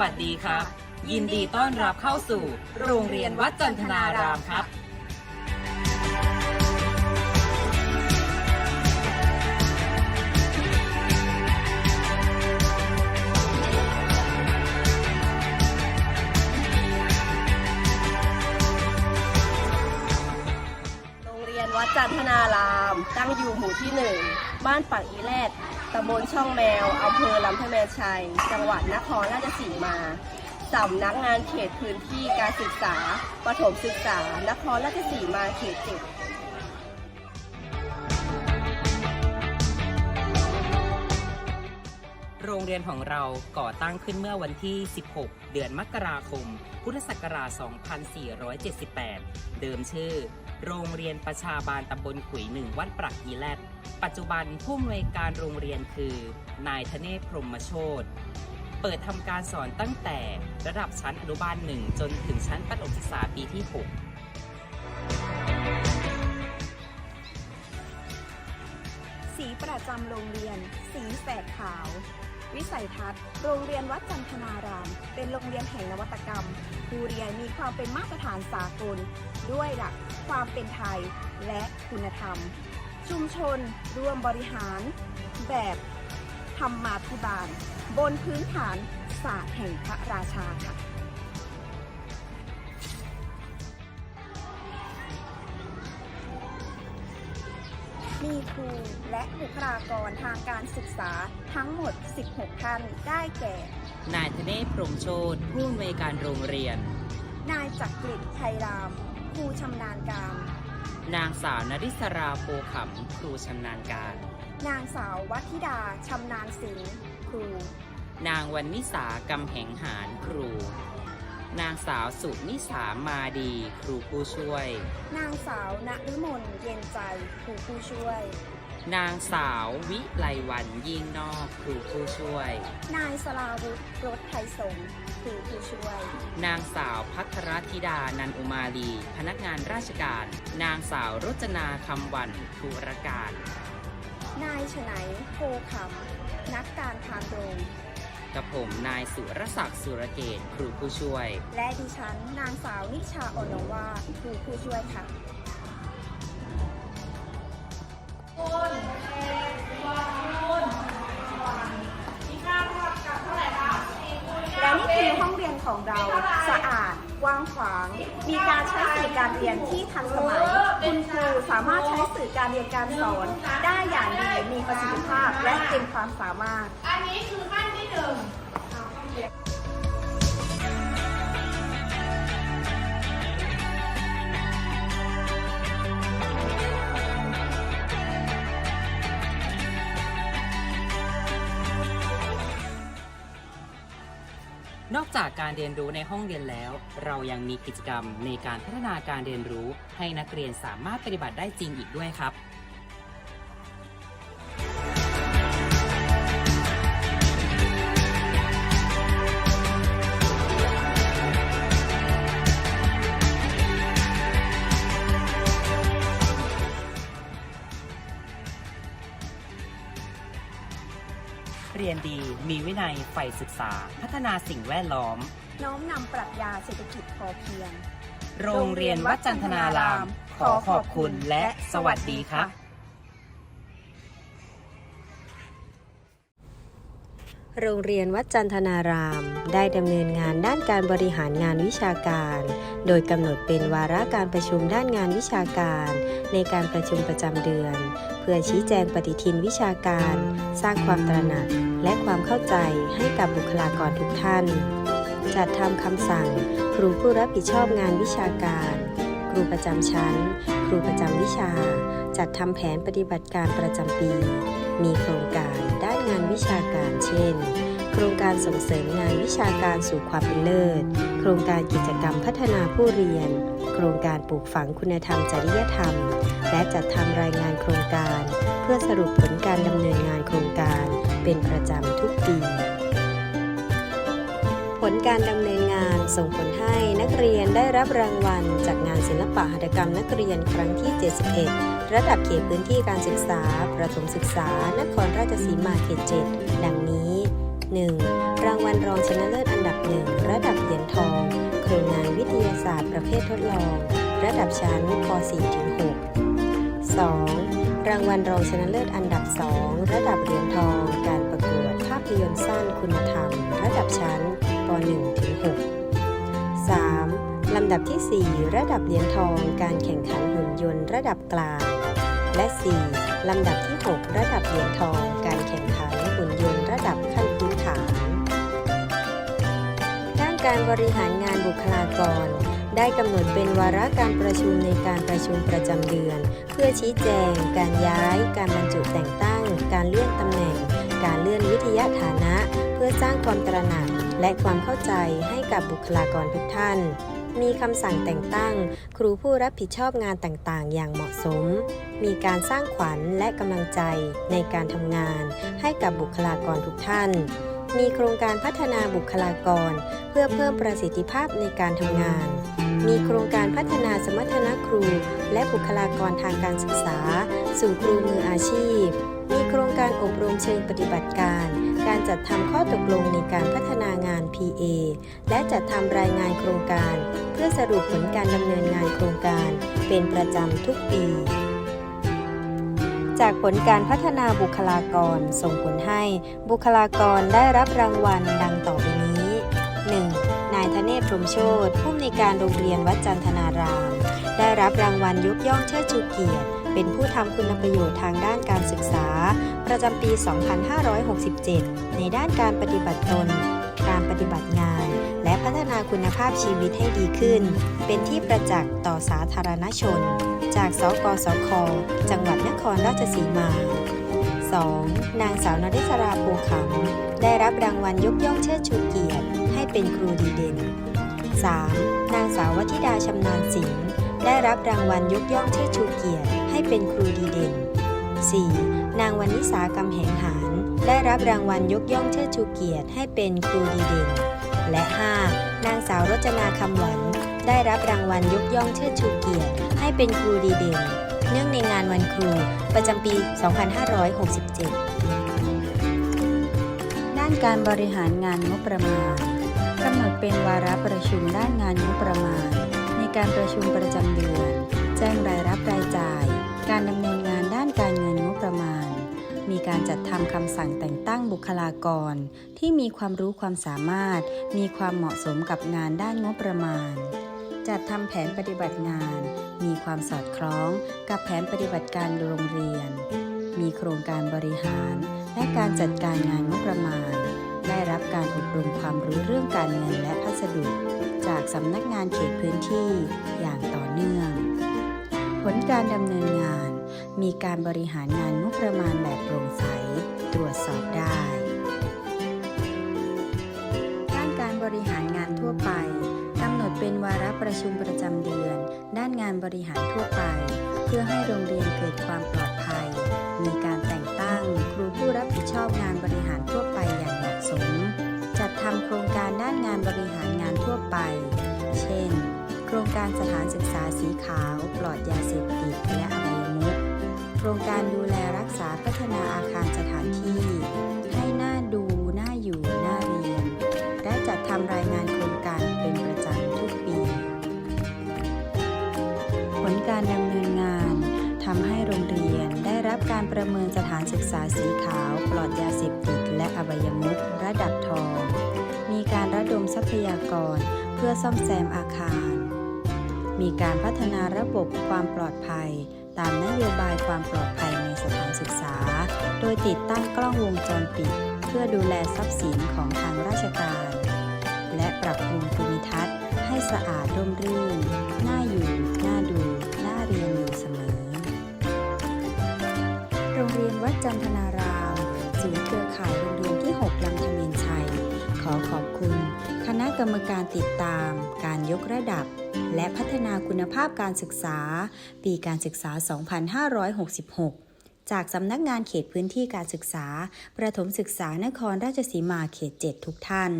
วัสดีครับ ยินดีต้อนรับเข้าสู่ โรงเรียนวัดจันทนารามครับ โรงเรียนวัดจันทนาราม ตั้งอยู่หมู่ที่หนึ่ง บ้านปากอีแรด ตำบลช่องแมวอำเภอลำพะแมชัย จังหวัดนครราชสีมาสำนักงานเขตพื้นที่การศึกษา ประถมศึกษา นครราชสีมาเขตเจ็ด โรงเรียนของเราก่อตั้งขึ้นเมื่อวันที่ 16 เดือนมกราคม พุทธศักราช 2478 เดิมชื่อ โรงเรียนประชาบาลตำบลขุยหนึ่งวัดปรักอีแลดปัจจุบันผู้อำนวยการโรงเรียนคือ นายธเนศพรมโชตเปิดทำการสอนตั้งแต่ระดับชั้นอนุบาลหนึ่งจนถึงชั้นประถมศึกษาปีที่6สีประจำโรงเรียน สีแสดขาว วิสัยทัศน์ โรงเรียนวัดจันทนาราม เป็นโรงเรียนแห่งนวัตกรรม ผู้เรียนมีความเป็นมาตรฐานสากล ด้วยหลักความเป็นไทยและคุณธรรม ชุมชนร่วมบริหาร แบบธรรมาภิบาล บนพื้นฐานศาสตร์แห่งพระราชาค่ะ มีครูและบุคลากรทางการศึกษาทั้งหมด 16 ท่าน ได้แก่ นายธเนศพรหมโชตผู้อำนวยการโรงเรียน นายจักริดไทยราม ครูชำนาญการ นางสาวนริศราโพขำครูชำนาญการ นางสาววัธิดาชำนาญศิลป์ครู นางวันนิสากำแหงหารครู นางสาวสุนิสามาดี ครูผู้ช่วย นางสาวณฤมลเย็นใจครูผู้ช่วย นางสาววิไลวันยิ่งนอกครูผู้ช่วย นายสลาวุธรถไทยสงฆ์ครูผู้ช่วย นางสาวพัทรธิดานันอุมาลี พนักงานราชการ นางสาวรจนาคำวันธุรการ นายฉไนโพคำนักการทางโรง กับผมนายสุรศักดิ์สุรเกตครูผู้ช่วย และดิฉันนางสาวนิชาออนวาครูผู้ช่วยค่ะและนี่คือห้องเรียนของเราสะอาดกว้างขวาง มีการใช้สื่อการเรียนที่ทันสมัย คุณครูสามารถใช้สื่อการเรียนการสอน ได้อย่างดี มีประสิทธิภาพและเต็มความสามารถ อันนี้คือขั้นที่หนึ่ง นอกจากการเรียนรู้ในห้องเรียนแล้ว เรายังมีกิจกรรมในการพัฒนาการเรียนรู้ ให้นักเรียนสามารถปฏิบัติได้จริงอีกด้วยครับ มีวินัยใฝ่ศึกษา พัฒนาสิ่งแวดล้อม น้อมนำปรัชญาเศรษฐกิจพอเพียง โรงเรียนวัดจันทนาราม ขอขอบคุณและสวัสดีครับโรงเรียนวัดจันทนาราม ได้ดำเนินงานด้านการบริหารงานวิชาการ โดยกำหนดเป็นวาระการประชุมด้านงานวิชาการ ในการประชุมประจำเดือน เพื่อชี้แจงปฏิทินวิชาการ สร้างความตระหนักและความเข้าใจให้กับบุคลากรทุกท่าน จัดทำคำสั่ง ครูผู้รับผิดชอบงานวิชาการ ครูประจำชั้น ครูประจำวิชา จัดทำแผนปฏิบัติการประจำปี มีโครงการด้านงานวิชาการเช่น รงการส่งเสริมงานวิชาการสู่ความเป็นเลิศ โครงการกิจกรรมพัฒนาผู้เรียน โครงการปลูกฝังคุณธรรมจริยธรรม และจัดทำรายงานโครงการ เพื่อสรุปผลการดำเนินงานโครงการ เป็นประจำทุกปีผลการดำเนินงานส่งผลให้นักเรียนได้รับรางวัล จากงานศิลปะหัตถกรรมนักเรียนครั้งที่ 71 ระดับเขตพื้นที่การศึกษา ประถมศึกษานครราชสีมาเขต 7 ดังนี้ 1. รางวัลรองชนะเลิศอันดับ1ระดับเหรียญทอง โครงงานวิทยาศาสตร์ประเภททดลอง ระดับชั้นป .4-6 2. รางวัลรองชนะเลิศอันดับ 2 ระดับเหรียญทอง การประกวดภาพยนตร์สั้นคุณธรรม ระดับชั้นป .1-6 3. ลำดับที่ 4 ระดับเหรียญทอง การแข่งขันหุ่นยนต์ระดับกลาง และ 4. ลำดับที่ 6 ระดับเหรียญทอง การแข่งขันหุ่นยนต์ระดับขั้น การบริหารงานบุคลากร ได้กำหนดเป็นวาระการประชุมในการประชุมประจำเดือน เพื่อชี้แจง การย้าย การบรรจุแต่งตั้ง การเลื่อนตำแหน่ง การเลื่อนวิทยาฐานะ เพื่อสร้างความตระหนักและความเข้าใจให้กับบุคลากรทุกท่าน มีคำสั่งแต่งตั้ง ครูผู้รับผิดชอบงานต่างๆ อย่างเหมาะสม มีการสร้างขวัญและกำลังใจในการทำงาน ให้กับบุคลากรทุกท่าน มีโครงการพัฒนาบุคลากร เพื่อเพิ่มประสิทธิภาพในการทำงาน มีโครงการพัฒนาสมรรถนะครู และบุคลากรทางการศึกษา สู่ครูมืออาชีพ มีโครงการอบรมเชิงปฏิบัติการ การจัดทำข้อตกลงในการพัฒนางาน PA และจัดทำรายงานโครงการ เพื่อสรุปผลการดำเนินงานโครงการ เป็นประจำทุกปี จากผลการพัฒนาบุคลากร ส่งผลให้บุคลากรได้รับรางวัลดังต่อไปนี้ 1. นายธเนศพรมโชตผู้อำนวยการโรงเรียนวัดจันทนาราม ได้รับรางวัลยกย่องเชิดชูเกียรติ เป็นผู้ทำคุณประโยชน์ทางด้านการศึกษา ประจำปี 2567 ในด้านการปฏิบัติตน การปฏิบัติงาน และพัฒนาคุณภาพชีวิตให้ดีขึ้น เป็นที่ประจักษ์ต่อสาธารณชน จากสกสค จังหวัดนครราชสีมา 2. นางสาวนริศราภูขำได้รับรางวัลยกย่องเชิดชูเกียรติ ให้เป็นครูดีเด่น 3. นางสาววัธิดาชำนาญศิลป์ได้รับรางวัลยกย่องเชิดชูเกียรติ ให้เป็นครูดีเด่น 4. นางวันิสากำแหงหาร ได้รับรางวัลยกย่องเชิดชูเกียรติ ให้เป็นครูดีเด่น และ 5. นางสาวรจนาคำหวัน ได้รับรางวัลยกย่องเชิดชูเกียรติ ให้เป็นครูดีเด่น เนื่องในงานวันครูประจำปี 2567 ด้านการบริหารงานงบประมาณกำหนดเป็นวาระประชุมด้านงานงบประมาณ ในการประชุมประจำเดือน แจ้งรายรับรายจ่าย การดำเนินงานด้านการเงิน การจัดทำคำสั่งแต่งตั้งบุคลากร ที่มีความรู้ความสามารถ มีความเหมาะสมกับงานด้านงบประมาณ จัดทำแผนปฏิบัติงาน มีความสอดคล้องกับแผนปฏิบัติการโรงเรียน มีโครงการบริหาร และการจัดการงานงบประมาณ ได้รับการอบรมความรู้เรื่องการเงินและพัสดุ จากสำนักงานเขตพื้นที่อย่างต่อเนื่อง ผลการดำเนินงาน มีการบริหารงานงบประมาณแบบโปร่งใส ตรวจสอบได้ด้านการบริหารงานทั่วไปกำหนดเป็นวาระประชุมประจำเดือน ด้านงานบริหารทั่วไป เพื่อให้โรงเรียนเกิดความปลอดภัย มีการแต่งตั้งครูผู้รับผิดชอบงานบริหารทั่วไปอย่างเหมาะสม จัดทำโครงการด้านงานบริหารงานทั่วไป เช่น โครงการสถานศึกษาสีขาว ปลอดยาเสพติดและอายมุข โครงการดูแลรักษาพัฒนาอาคารสถานที่ ให้หน่าดูน่าอยู่น่าเรียน และจัดทำรายงานโครงการเป็นประจำทุกปี ผลการดำเนินงานทำให้โรงเรียนได้รับการประเมินสถานศึกษาสีขาว ปลอดยาเสพติดและอบายมุขระดับทอง มีการระดมทรัพยากรเพื่อซ่อมแซมอาคาร มีการพัฒนาระบบความปลอดภัย ตามนโยบายความปลอดภัยในสถานศึกษา โดยติดตั้งกล้องวงจรปิด เพื่อดูแลทรัพย์สินของทางราชการ และปรับปรุงภูมิทัศน์ ให้สะอาดร่มรื่น น่าอยู่ น่าดู น่าเรียนอยู่เสมอ โรงเรียนวัดจันทนารามศูนย์เครือข่ายโรงเรียนที่ 6 ลำธเมนชัย ขอขอบคุณ คณะกรรมการติดตาม การยกระดับ และพัฒนาคุณภาพการศึกษา ปีการศึกษา 2566 จากสำนักงานเขตพื้นที่การศึกษา ประถมศึกษานครราชสีมาเขต 7 ทุกท่าน